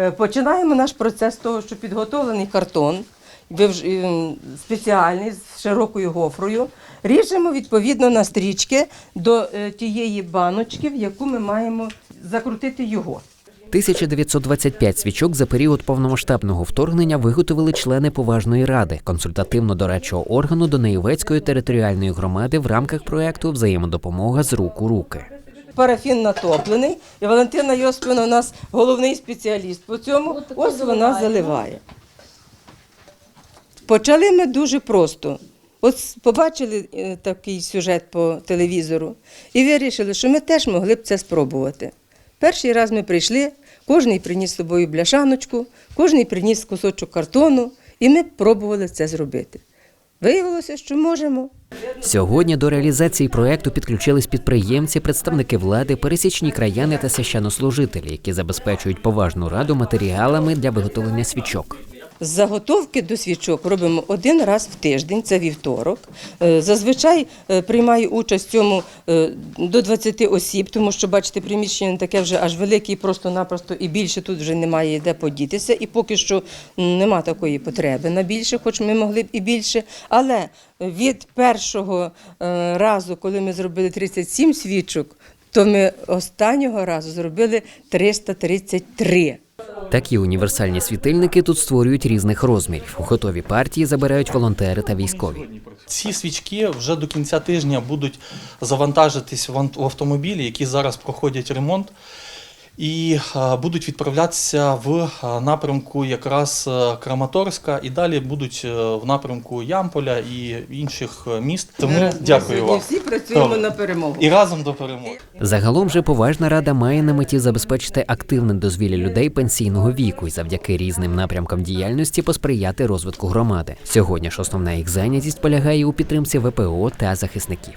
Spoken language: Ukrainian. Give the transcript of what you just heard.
Е, Починаємо наш процес того, що підготовлений картон, спеціальний з широкою гофрою. Ріжемо відповідно на стрічки до е, тієї баночки, в яку ми маємо закрутити його. 1925 свічок за період повномасштабного вторгнення виготовили члени поважної ради консультативно-дорадчого органу Донеєвецької територіальної громади в рамках проекту Взаємодопомога з рук у руки. Парафін натоплений, і Валентина Йосипівна у нас головний спеціаліст по цьому. Ось вона заливає. Почали ми дуже просто. От побачили е, такий сюжет по телевізору і вирішили, що ми теж могли б це спробувати. Перший раз ми прийшли, кожен приніс з собою бляшаночку, кожен приніс кусочок картону, і ми пробували це зробити. Виявилося, що можемо. Сьогодні до реалізації проекту підключились підприємці, представники влади, пересічні краяни та священнослужителі, які забезпечують поважну раду матеріалами для виготовлення свічок. Заготовки до свічок робимо один раз в тиждень, це вівторок. Е, Зазвичай е, приймає участь в цьому е, до 20 осіб, тому що, бачите, приміщення таке вже аж велике, і просто-напросто і більше тут вже немає де подітися. І поки що нема такої потреби на більше, хоч ми могли б і більше. Але від першого разу, коли ми зробили 37 свічок, то ми останнього разу зробили 333. Такі універсальні світильники тут створюють різних розмірів. Готові партії забирають волонтери та військові. Ці свічки вже до кінця тижня будуть завантажитись в автомобілі, які зараз проходять ремонт, і будуть відправлятися в напрямку якраз е, Краматорська, і далі будуть е, в напрямку Ямполя і інших е, міст. Тому Ми дякую вам. всі працюємо Добре. на перемогу. І разом до перемоги. Загалом же поважна рада має на меті забезпечити активне дозвілля людей пенсійного віку і завдяки різним напрямкам діяльності посприяти розвитку громади. Сьогодні ж основна їх зайнятість полягає у підтримці ВПО та захисників.